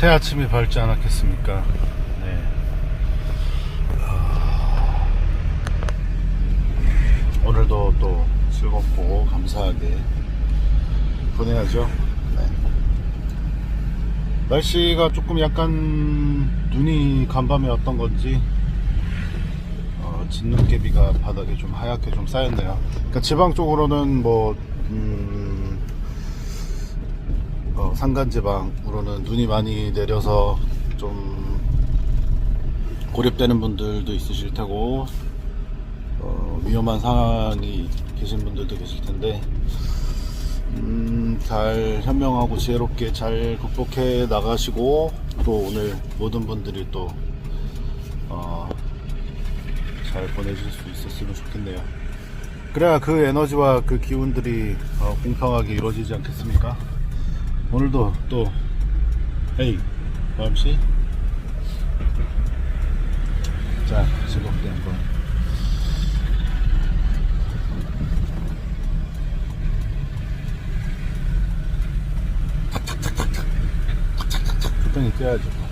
새 아침이 밝지 않았겠습니까? 네. 아. 오늘도 또 즐겁고 감사하게 보내야죠. 네. 날씨가 조금 약간 눈이 간밤에 왔던 건지 어, 진눈깨비가 바닥에 좀 하얗게 좀 쌓였네요. 그러니까 지방 쪽으로는 뭐 음... 어, 산간지방으로는 눈이 많이 내려서 좀 고립되는 분들도 있으실 테고 어, 위험한 상황이 계신 분들도 계실 텐데 음, 잘 현명하고 지혜롭게 잘 극복해 나가시고 또 오늘 모든 분들이 또잘 어, 보내실 수 있었으면 좋겠네요. 그래야 그 에너지와 그 기운들이 어, 공평하게 이루어지지 않겠습니까? 오늘도 또 에이 밤씨? 자 즐겁게 한번. 탁탁탁탁탁. 탁탁탁탁 탁탁탁탁 탁탁탁탁